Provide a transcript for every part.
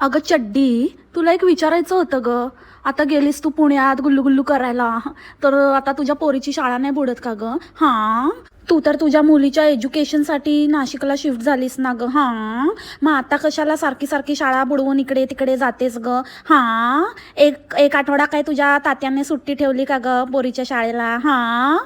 अगं चड्डी तुला एक विचारायचं होतं ग. आता गेलीस तू पुण्यात गुल्लू गुल्लू करायला. तर आता तुझ्या पोरीची शाळा नाही बुडत का ग? हां? तू तर तुझ्या मुलीच्या एज्युकेशनसाठी नाशिकला शिफ्ट झालीस ना ग? हां? मग आता कशाला सारखी सारखी शाळा बुडवून इकडे तिकडे जातेस ग? हां? एक एक आठवडा काय तुझ्या तात्याने सुट्टी ठेवली का ग पोरीच्या शाळेला? हां?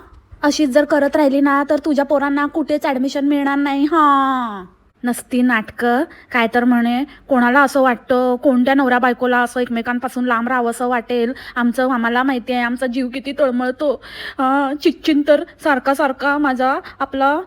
अशीच जर करत राहिली ना तर तुझ्या पोरांना कुठेच ॲडमिशन मिळणार नाही. हां? नसती नाटकं. काय तर म्हणे कोणाला असं वाटतं कोणत्या नवऱ्या बायकोला असं एकमेकांपासून लांब राहावं असं वाटेल? आमचं आम्हाला माहिती आहे आमचा जीव किती तळमळतो. चिच्चिन तर सारखा सारखा माझा आपला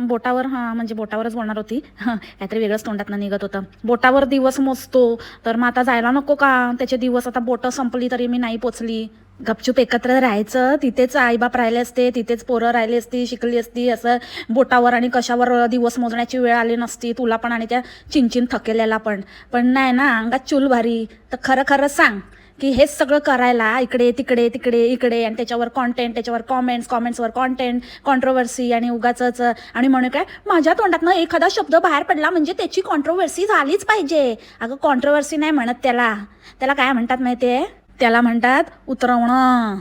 बोटावर हां म्हणजे बोटावरच बोलणार होती. काहीतरी वेगळंच तोंडातनं निघत होतं. बोटावर दिवस मोजतो. तर मग आता जायला नको का? त्याचे दिवस आता बोटं संपली तरी मी नाही पोचली. गपचूप एकत्र राहायचं. तिथेच आईबाप राहिले असते तिथेच पोरं राहिली असती शिकली असती असं बोटावर आणि कशावर दिवस मोजण्याची वेळ आली नसती. तुला पण आणि त्या चिंचिन थकेलेला पण. पण नाही ना अंगात चूल भारी. तर खरं खरं सांग की हेच सगळं करायला इकडे तिकडे तिकडे इकडे आणि त्याच्यावर कॉन्टेंट त्याच्यावर कॉमेंट्स कॉमेंट्सवर कॉन्टेंट कॉन्ट्रोवर्सी आणि उगाचच. आणि म्हणू काय माझ्या तोंडातनं एखादा शब्द बाहेर पडला म्हणजे त्याची कॉन्ट्रोवर्सी झालीच पाहिजे. अगं कॉन्ट्रोवर्सी नाही म्हणत त्याला. त्याला काय म्हणतात माहिती आहे त्याला म्हणतात उतरवणं.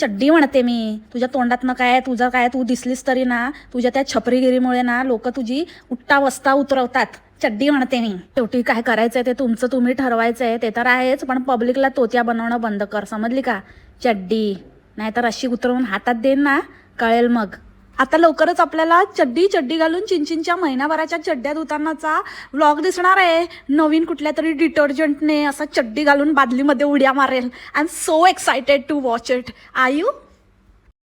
चड्डी म्हणते मी. तुझ्या तोंडातनं काय तुझं काय तू दिसलीस तरी ना तुझ्या त्या छपरीगिरीमुळे ना लोक तुझी उट्टा वस्ता उतरवतात. चड्डी म्हणते मी. शेवटी काय करायचंय ते तुमचं तुम्ही ठरवायचंय ते तर आहेच पण पब्लिकला तोत्या बनवणं बंद कर समजली का? चड्डी. नाहीतर अशी उतरवून हातात देईन ना कळेल मग. आता लवकरच आपल्याला चड्डी चड्डी घालून चिंचिनच्या महिनाभराच्या चड्ड्या धुतानाचा व्लॉग दिसणार आहे. नवीन कुठल्या तरी डिटर्जंटने असा चड्डी घालून बादलीमध्ये उड्या मारेल. I am so excited to watch it I you